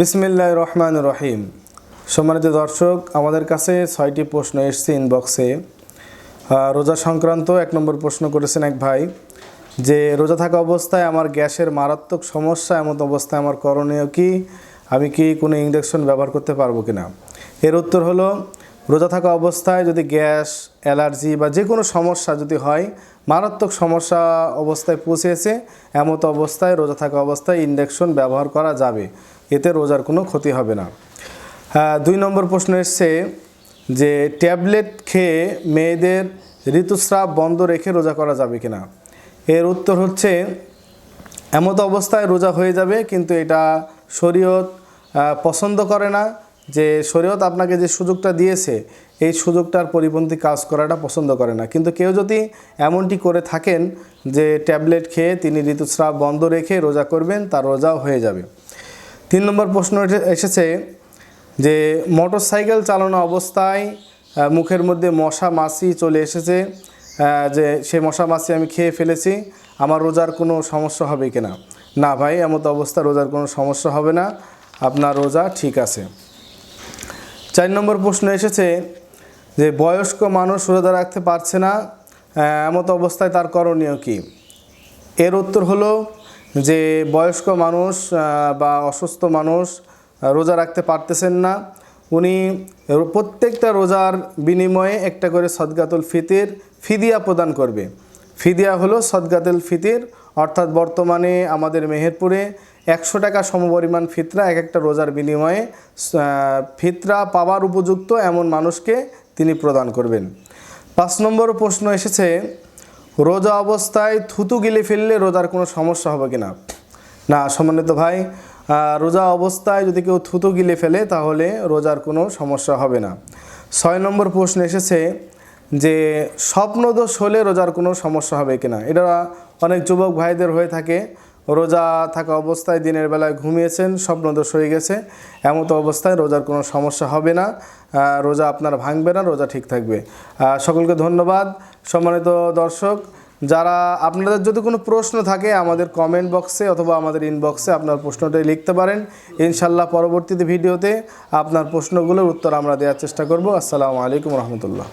বিসমিল্লাহ রহমান রহিম। সম্মানিত দর্শক, আমাদের কাছে ছয়টি প্রশ্ন এসছে ইনবক্সে রোজা সংক্রান্ত এক নম্বর প্রশ্ন করেছেন এক ভাই যে, রোজা থাকা অবস্থায় আমার গ্যাসের মারাত্মক সমস্যা, এমন অবস্থায় আমার করণীয় কি? আমি কি কোনো ইঞ্জেকশন ব্যবহার করতে পারব কি না এর উত্তর হলো, রোজা থাকা অবস্থায় যদি গ্যাস, অ্যালার্জি বা যে কোনো সমস্যা যদি হয়, মারাত্মক সমস্যা অবস্থায় পৌঁছেছে, এমতো অবস্থায় রোজা থাকা অবস্থায় ইন্ডাকশন ব্যবহার করা যাবে। এতে রোজার কোনো ক্ষতি হবে না। দুই নম্বর প্রশ্ন এসছে যে, ট্যাবলেট খেয়ে মেয়েদের ঋতুস্রাব বন্ধ রেখে রোজা করা যাবে কিনা? এর উত্তর হচ্ছে, এমতো অবস্থায় রোজা হয়ে যাবে, কিন্তু এটা শরীয়ত পছন্দ করে না যে, শরীয়ত আপনাকে যে সুযোগটা দিয়েছে, এই সুযোগটার পরিপন্থী কাজ করাটা পছন্দ করে না। কিন্তু কেউ যদি এমনটি করে থাকেন যে, ট্যাবলেট খেয়ে তিনি ঋতুস্রাব বন্ধ রেখে রোজা করবেন, তার রোজাও হয়ে যাবে। তিন নম্বর প্রশ্ন এসে- এসেছে যে মোটর সাইকেল চালানো অবস্থায় মুখের মধ্যে মশা মাছি চলে এসেছে যে সেই মশা মাছি আমি খেয়ে ফেলেছি, আমার রোজার কোনো সমস্যা হবে কিনা না? ভাই, এমত অবস্থা রোজার কোনো সমস্যা হবে না, আপনার রোজা ঠিক আছে। চার নম্বর প্রশ্ন এসেছে যে বয়স্ক মানুষ রোজা রাখতে পারছে না এমত অবস্থায় তার করণীয় কী? এর উত্তর হলো যে বয়স্ক মানুষ বা অসুস্থ মানুষ রোজা রাখতে পারতেছেন না, উনি প্রত্যেকটা রোজার বিনিময়ে একটা করে সদগাতুল ফিতির ফিদিয়া প্রদান করবে। ফিদিয়া হলো সদগাতুল ফিতির, অর্থাৎ বর্তমানে আমাদের মেহেরপুরে একশো টাকা সমপরিমাণ ফিতরা এক একটা রোজার বিনিময়ে ফিতরা পাওয়ার উপযুক্ত এমন মানুষকে তিনি প্রদান করবেন। পাঁচ নম্বর প্রশ্ন এসেছে রোজা অবস্থায় থুতু গিলে ফেললে রোজার কোনো সমস্যা হবে কিনা? না, সম্মানিত ভাই রোজা অবস্থায় যদি কেউ থুতু গিলে ফেলে, তাহলে রোজার কোনো সমস্যা হবে না। ছয় নম্বর প্রশ্ন এসেছে যে স্বপ্নদোষ হলে রোজার কোনো সমস্যা হবে কিনা? এটা অনেক যুবক ভাইদের হয়ে থাকে। রোজা থাকা অবস্থায় দিনের বেলায় ঘুমিয়েছেন স্বপ্নদোষ হয়ে গেছে। এমতো অবস্থায় রোজার কোনো সমস্যা হবে না। রোজা আপনার ভাঙবে না, রোজা ঠিক থাকবে। সকলকে ধন্যবাদ। সম্মানিত দর্শক, যারা আপনাদের যদি কোনো প্রশ্ন থাকে আমাদের কমেন্ট বক্সে অথবা আমাদের ইনবক্সে আপনার প্রশ্নটাই লিখতে পারেন। ইনশাল্লাহ পরবর্তীতে ভিডিওতে আপনার প্রশ্নগুলোর উত্তর আমরা দেওয়ার চেষ্টা করব। আসসালামু আলাইকুম রহমতুল্লাহ।